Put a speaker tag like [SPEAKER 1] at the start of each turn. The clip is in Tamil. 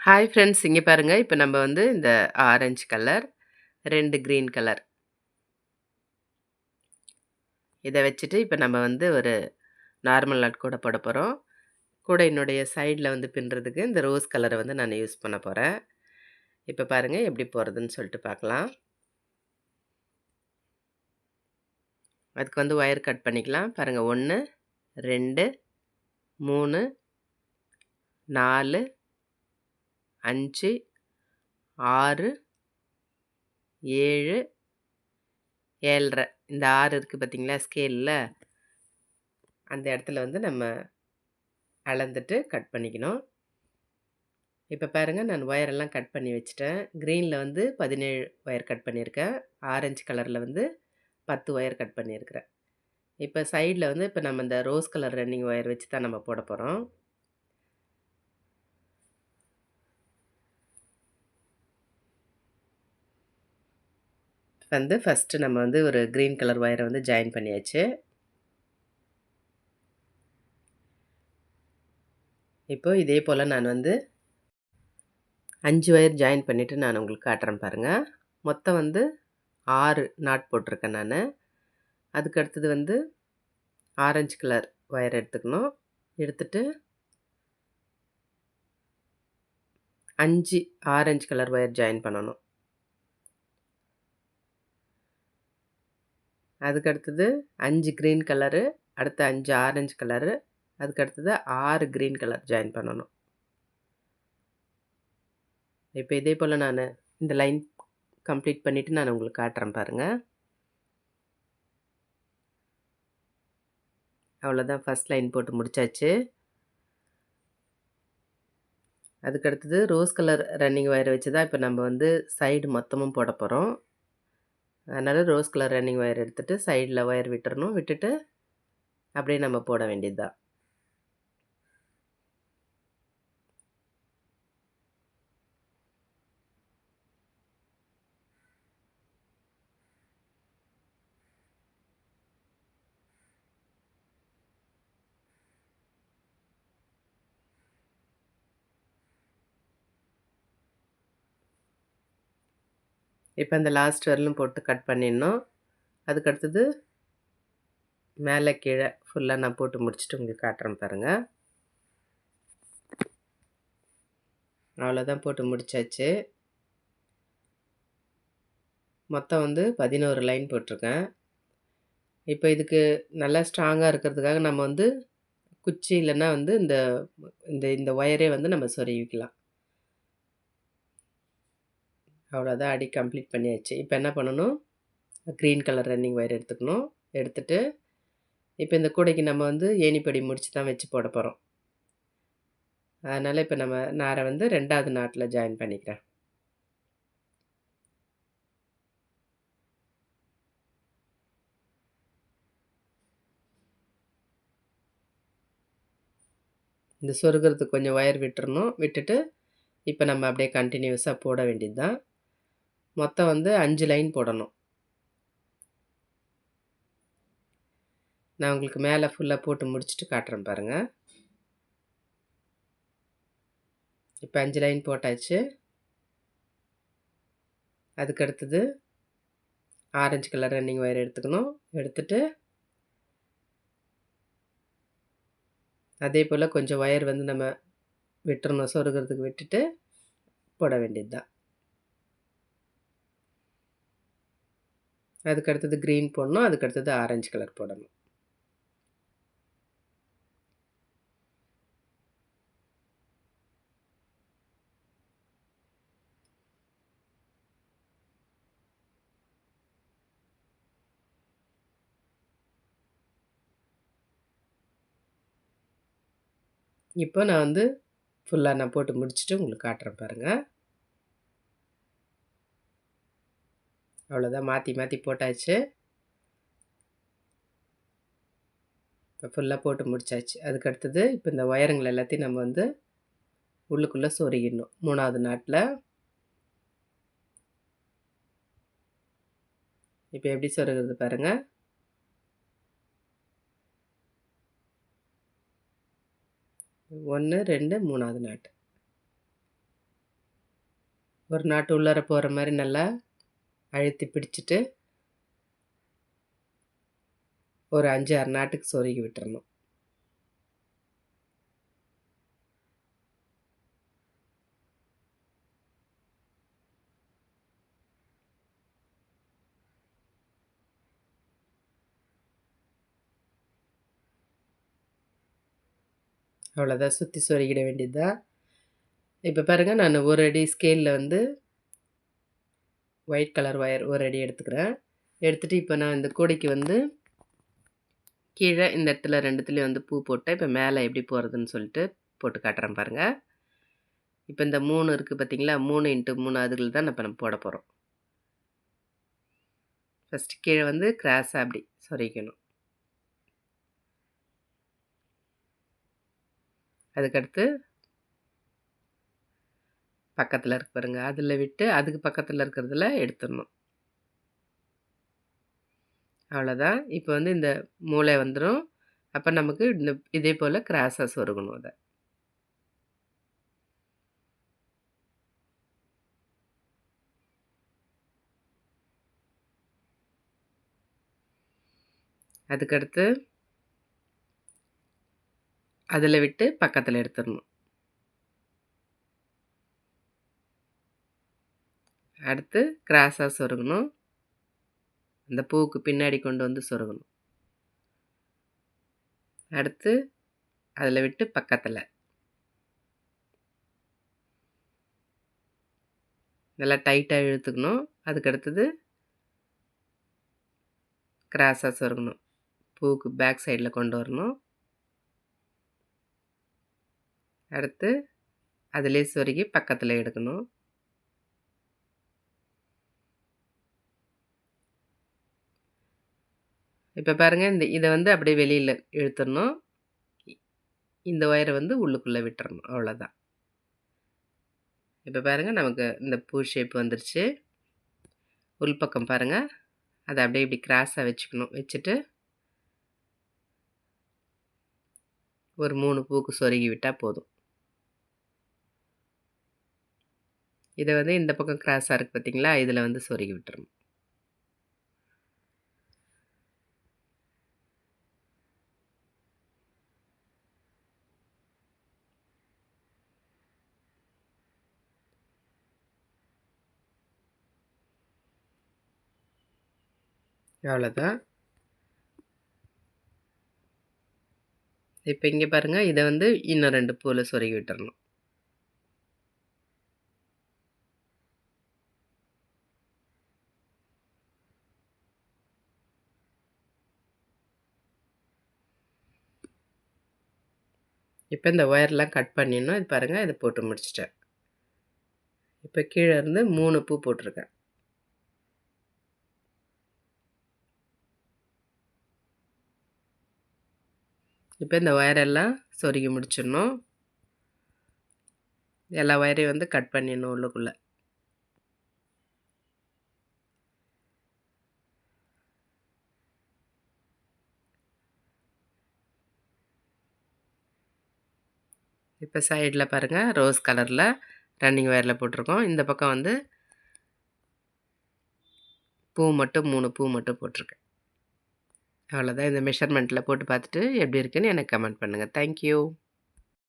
[SPEAKER 1] ஹாய் ஃப்ரெண்ட்ஸ் இங்கே பாருங்கள் இப்போ நம்ம வந்து இந்த ஆரஞ்சு கலர் ரெண்டு க்ரீன் கலர் இதை வச்சுட்டு இப்போ நம்ம வந்து ஒரு நார்மல் நட் கூட போட போகிறோம் கூட என்னுடைய சைடில் வந்து பின்னுறதுக்கு இந்த ரோஸ் கலரை வந்து நான் யூஸ் பண்ண போகிறேன் இப்போ பாருங்கள் எப்படி போகிறதுன்னு சொல்லிட்டு பார்க்கலாம் அதுக்கு வந்து ஒயர் கட் பண்ணிக்கலாம். பாருங்கள் ஒன்று ரெண்டு மூணு நாலு அஞ்சு ஆறு ஏழு ஏழ்ரை. இந்த ஆறு இருக்குது பார்த்தீங்களா ஸ்கேலில் அந்த இடத்துல வந்து நம்ம அளந்துட்டு கட் பண்ணிக்கணும். இப்போ பாருங்கள் நான் ஒயரெல்லாம் கட் பண்ணி வச்சுட்டேன். க்ரீனில் வந்து பதினேழு ஒயர் கட் பண்ணியிருக்கேன். ஆரஞ்சு கலரில் வந்து பத்து ஒயர் கட் பண்ணியிருக்கிறேன். இப்போ சைடில் வந்து இப்போ நம்ம இந்த ரோஸ் கலர் ரன்னிங் ஒயர் வச்சு தான் நம்ம போட போகிறோம் வந்து ஃபஸ்ட்டு நம்ம வந்து ஒரு க்ரீன் கலர் ஒயரை வந்து ஜாயின் பண்ணியாச்சு. இப்போ இதே போல் நான் வந்து அஞ்சு ஒயர் ஜாயின் பண்ணிவிட்டு நான் உங்களுக்கு காட்டுறேன் பாருங்கள் மொத்தம் வந்து ஆறு நாட் போட்டிருக்கேன் நான். அதுக்கு அடுத்தது வந்து ஆரஞ்சு கலர் ஒயர் எடுத்துக்கணும். எடுத்துட்டு அஞ்சு ஆரஞ்சு கலர் ஒயர் ஜாயின் பண்ணணும். அதுக்கடுத்தது அஞ்சு க்ரீன் கலரு அடுத்து அஞ்சு ஆரஞ்சு கலரு அதுக்கு அடுத்தது ஆறு க்ரீன் கலர் ஜாயின் பண்ணணும். இப்போ இதே போல் நான் இந்த லைன் கம்ப்ளீட் பண்ணிவிட்டு நான் உங்களுக்கு காட்டுறேன் பாருங்கள் அவ்வளோதான் ஃபஸ்ட் லைன் போட்டு முடித்தாச்சு அதுக்கு அடுத்தது ரோஸ் கலர் ரன்னிங் ஒயரை வச்சு தான் இப்போ நம்ம வந்து சைடு மொத்தமும் போட போகிறோம் அதனால் ரோஸ் கலர் ரன்னிங் ஒயர் எடுத்துகிட்டு சைடில் ஒயர் விட்டுறணும். விட்டுட்டு அப்படியே நம்ம போட வேண்டியது தான் இப்போ இந்த லாஸ்ட் வரலும் போட்டு கட் பண்ணிடணும். அதுக்கடுத்தது மேலே கீழே ஃபுல்லாக நான் போட்டு முடிச்சுட்டு உங்களுக்கு காட்டுறேன் பாருங்கள் அவ்வளோதான் போட்டு முடித்தாச்சு மொத்தம் வந்து பதினோரு லைன் போட்டிருக்கேன். இப்போ இதுக்கு நல்லா ஸ்ட்ராங்காக இருக்கிறதுக்காக நம்ம வந்து குச்சி இல்லைன்னா வந்து இந்த இந்த இந்த ஒயரே வந்து நம்ம சொருவிக்கலாம் அவ்வளோதான் அடி கம்ப்ளீட் பண்ணியாச்சு. இப்போ என்ன பண்ணணும்? க்ரீன் கலர் ரன்னிங் ஒயர் எடுத்துக்கணும். எடுத்துகிட்டு இப்போ இந்த கூடைக்கு நம்ம வந்து ஏணிப்படி முடித்து தான் வச்சு போட போகிறோம் அதனால் இப்போ நம்ம நாரை வந்து ரெண்டாவது நாட்டில் ஜாயின் பண்ணிக்கிறேன். இந்த சொருகிறதுக்கு கொஞ்சம் ஒயர் விட்டுறணும். விட்டுட்டு இப்போ நம்ம அப்படியே கண்டினியூஸாக போட வேண்டியது தான் மொத்தம் வந்து அஞ்சு லைன் போடணும். நான் உங்களுக்கு மேலே ஃபுல்லாக போட்டு முடிச்சுட்டு காட்டுறேன் பாருங்கள் இப்போ அஞ்சு லைன் போட்டாச்சு. அதுக்கு அடுத்தது ஆரஞ்சு கலர் ரன்னிங் ஒயர் எடுத்துக்கணும். எடுத்துட்டு அதே போல் கொஞ்சம் ஒயர் வந்து நம்ம விட்டுறணும் சொருகிறதுக்கு விட்டுட்டு போட வேண்டியது தான் அதுக்கு அடுத்தது க்ரீன் போடணும் அதுக்கு அடுத்தது ஆரஞ்சு கலர் போடணும். இப்போ நான் வந்து ஃபுல்லாக நான் போட்டு முடிச்சுட்டு உங்களுக்கு காட்டுறேன் பாருங்கள் அவ்வளோதான் மாற்றி மாற்றி போட்டாச்சு. இப்போ ஃபுல்லாக போட்டு முடிச்சாச்சு. அதுக்கு அடுத்தது இப்போ இந்த ஒயருங்கள் எல்லாத்தையும் நம்ம வந்து உள்ளுக்குள்ளே சொருகிடணும். மூணாவது நாட்டில் இப்போ எப்படி சொருகிறது பாருங்கள் ஒன்று ரெண்டு மூணாவது நாட்டு. ஒரு நாட்டு உள்ளார போகிற மாதிரி நல்லா அழுத்தி பிடிச்சிட்டு ஒரு அஞ்சு ஆறு நாட்டுக்கு சொருகி விட்டுறணும். அவ்வளோதான் சுற்றி சொருகிட வேண்டியது தான் இப்போ பாருங்கள் நான் ஒரு அடி ஸ்கேலில் வந்து ஒயிட் கலர் ஒயர் ஒரு அடி எடுத்துக்கிறேன். எடுத்துகிட்டு இப்போ நான் இந்த கூடைக்கு வந்து கீழே இந்த இடத்துல ரெண்டுத்துலேயும் வந்து பூ போட்டேன் இப்போ மேலே எப்படி போகிறதுன்னு சொல்லிட்டு போட்டு காட்டுறேன் பாருங்கள் இப்போ இந்த மூணு இருக்குது பார்த்தீங்களா மூணு இன்ட்டு மூணு அதுகள் தான் இப்போ நம்ம போட போகிறோம் ஃபஸ்ட்டு கீழே வந்து கிராஸாக அப்படி சொரிக்கணும் அதுக்கடுத்து பக்கத்தில் இருக்கு பாருங்கள் அதில் விட்டு அதுக்கு பக்கத்தில் இருக்கிறதுல எடுத்துடணும். அவ்வளோதான் இப்போ வந்து இந்த மூளை வந்துடும் அப்போ நமக்கு இந்த இதே போல் கிராஸாக சொருகணும் அதை. அதுக்கடுத்து அதில் விட்டு பக்கத்தில் எடுத்துடணும். அடுத்து கிராஸாக சொருகணும். அந்த பூவுக்கு பின்னாடி கொண்டு வந்து சொருகணும். அடுத்து அதில் விட்டு பக்கத்தில். நல்லா டைட்டாக இழுத்துக்கணும். அதுக்கு அடுத்தது கிராஸாக சொருகணும். பூவுக்கு பேக் சைடில் கொண்டு வரணும். அடுத்து அதிலே சொருகி பக்கத்தில் எடுக்கணும். இப்போ பாருங்கள் இந்த இதை வந்து அப்படியே வெளியில் இழுத்துடணும். இந்த ஒயரை வந்து உள்ளுக்குள்ளே விட்டுறணும் அவ்வளோதான் இப்போ பாருங்கள் நமக்கு இந்த பூ ஷேப் வந்துருச்சு. உள்பக்கம் பாருங்கள் அதை அப்படியே இப்படி கிராஸாக வச்சுக்கணும். வச்சுட்டு ஒரு மூணு பூக்கு சொருகி விட்டால் போதும். இதை வந்து இந்த பக்கம் கிராஸாக இருக்குது பார்த்தீங்களா இதில் வந்து சொருகி விட்டுறணும். அவ்வளோதான் இப்போ இங்கே பாருங்கள் இதை வந்து இன்னும் ரெண்டு பூவில் சொருகி விட்டுறணும். இப்போ இந்த ஒயர்லாம் கட் பண்ணிடணும். இது பாருங்கள் இதை போட்டு முடிச்சிட்டேன். இப்போ கீழே இருந்து மூணு பூ போட்டிருக்கேன். இப்போ இந்த ஒயரெல்லாம் சொருகி முடிச்சிடணும். எல்லா ஒயரையும் வந்து கட் பண்ணிடணும் உள்ளுக்குள்ளே. இப்போ சைடில் பாருங்கள் ரோஸ் கலரில் ரன்னிங் ஒயரில் போட்டிருக்கோம். இந்த பக்கம் வந்து பூ மட்டும் மூணு பூ மட்டும் போட்டிருக்கேன். அவ்வளோதான். இந்த மெஷர்மெண்ட்டில் போட்டு பார்த்துட்டு எப்படி இருக்குன்னு எனக்கு கமெண்ட் பண்ணுங்கள் தேங்க்யூ